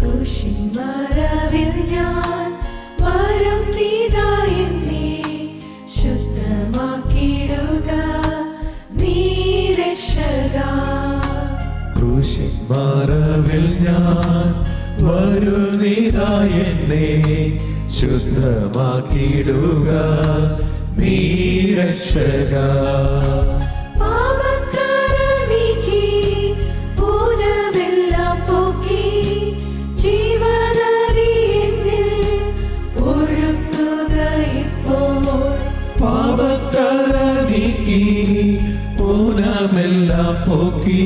ക്രൂശിന്മറവിൽ ഞാൻ വരുന്നിതാ എന്നെ ശുദ്ധമാക്കിയിടുക. നീ രക്ഷക. നീക്കി പൂനമെല്ലാം പോക്കി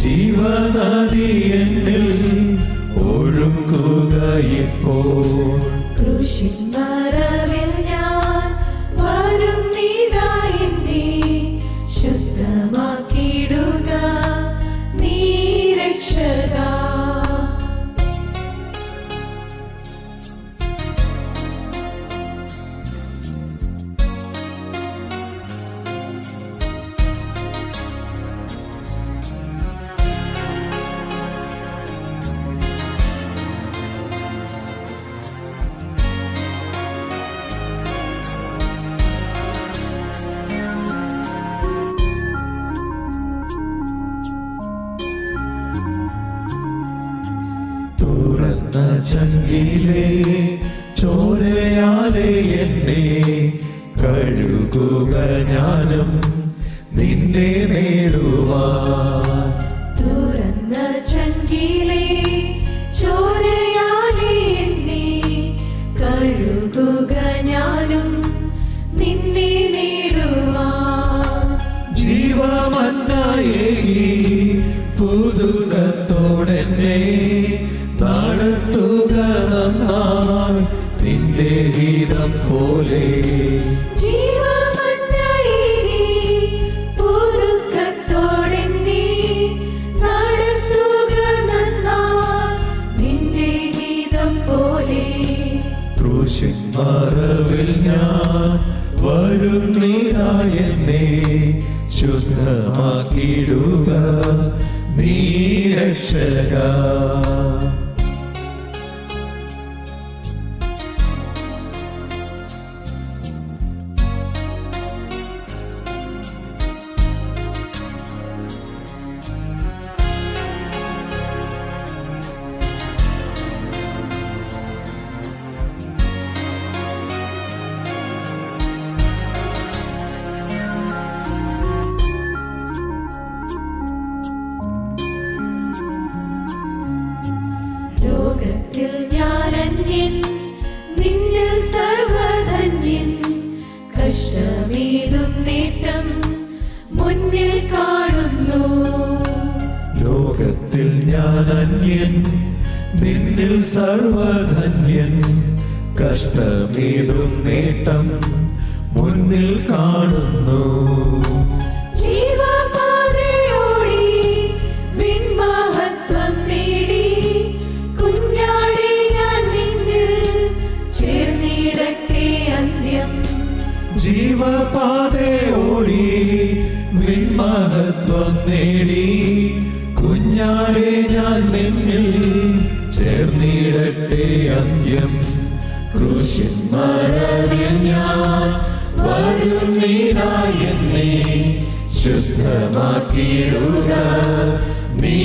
ജീവനദി എന്നിൽ ഒഴുകുക ഇപ്പോൾ. ചങ്കിലെ ചോരയാലെ എന്നെ കഴുകുക ഞാനും നിന്നെ നേടുവാൻ പോലെ. ക്രൂശിൻ മറവിൽ ഞാൻ വരുന്നീരാ എന്നെ ശുദ്ധമാക്കിയിടുക നീ രക്ഷക അന്യൻ നിന്നിൽ സർവധന്യൻ. കഷ്ടമേതും നേട്ടം മുന്നിൽ കാണുന്നു. ജീവപാതയോടി മിൻമഹത്വം നേടി കുഞ്ഞാടെ ഞാൻ നിന്നിൽ ചേർന്നിടട്ടെ അന്ത്യം. ക്രൂശിൻ മറവിൽ ഞാൻ വരുന്നീരാ എന്നെ ശുദ്ധമാക്കിയിടുക. നീ